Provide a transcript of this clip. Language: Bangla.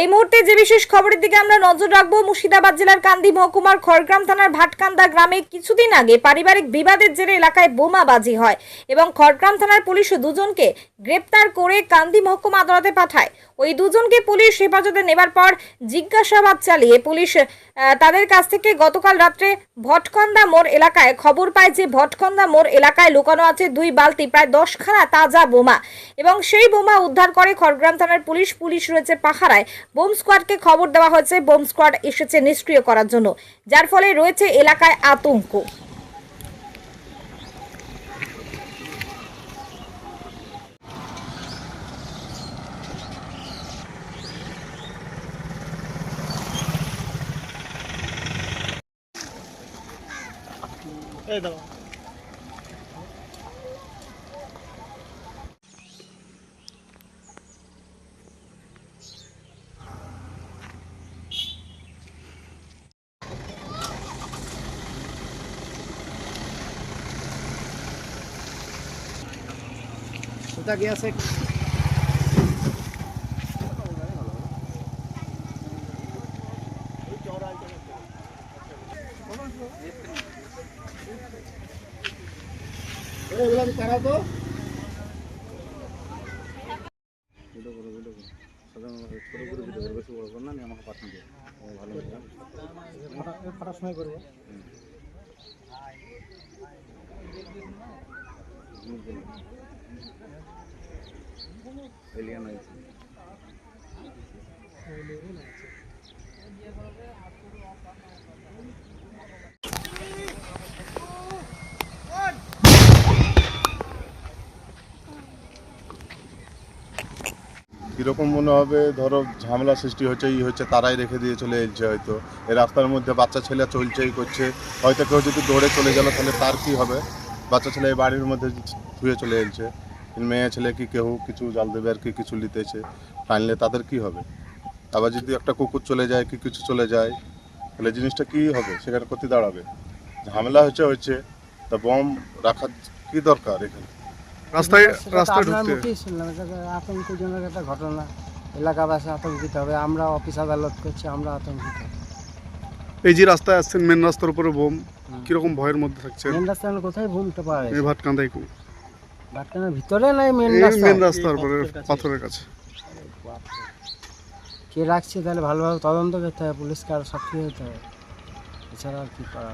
এই মুহূর্তে যে বিশেষ খবরের দিকে আমরা নজর রাখব, মুর্শিদাবাদ জেলার কান্দি মহকুমার খড়গ্রাম থানার ভাটকান্দা গ্রামে কিছুদিন আগে পারিবারিক বিবাদের জেরে এলাকায় বোমাবাজি হয় এবং খড়গ্রাম থানার পুলিশ দুজনকে গ্রেপ্তার করে কান্দি মহকুমা আদালতে পাঠায়। ওই দুজনকে পুলিশ হেফাজতে নেবার পর জিজ্ঞাসাবাদ চালিয়ে পুলিশ তাদের কাছ থেকে গতকাল রাত্রে ভটকন্দা মোর এলাকায় খবর পায় যে ভটকন্দা মোর এলাকায় লুকানো আছে দুই বালতি, প্রায় দশখানা তাজা বোমা এবং সেই বোমা উদ্ধার করে খড়গ্রাম থানার পুলিশ পুলিশ রয়েছে পাহারায়। বোম স্কোয়াডকে খবর দেওয়া হয়েছে। বোম স্কোয়াড এসেছে নিষ্ক্রিয় করার জন্য, যার ফলে রয়েছে এলাকায় আতঙ্ক। এই দাও দাগে আছে। তো করে করে করে করে করে কীরকম মনে হবে? ধরো ঝামেলা সৃষ্টি হচ্ছে, ই হচ্ছে, তারাই রেখে দিয়ে চলে এলছে হয়তো। এই রাস্তার মধ্যে বাচ্চা ছেলে চলছেই করছে। হয়তো কেউ যদি দৌড়ে চলে গেল, তাহলে তার কী হবে? বাচ্চা ছেলে বাড়ির মধ্যে ধুয়ে চলে এলছে। মেয়ে ছেলে কি কেউ কিছু জাল দেবে আর কি কিছু লিতেছে? টানলে তাদের কি হবে? আবার যদি একটা কুকুর চলে যায় কি কিছু চলে যায় তাহলে জিনিসটা কি হবে? সেখানে ক্ষতি দাঁড়াবে। ঝামেলা হচ্ছে হচ্ছে তা বম রাখার কি দরকার এখানে? রাস্তায় আতঙ্কজনক একটা ঘটনা। এলাকাবাসী আতঙ্কিত হবে আমরা অফিস আদালত করছি আমরা আতঙ্কিত। এই যে রাস্তায় আসছেন মেন রাস্তার উপরে বোম। কীরকম ভয়ের মধ্যে থাকছে? মেন রাস্তা আমরা কোথায় ঘুমতে পারে? এই ভাটকান্দাই কু ভাটকান্দার ভিতরে নাই মেন রাস্তা মেন রাস্তার পরে পাথরের কাছে। কে রাখছে তাহলে ভালোভাবে তদন্ত করতে হবে পুলিশকে আরও সক্রিয় হতে হবে। এছাড়া আর কী করা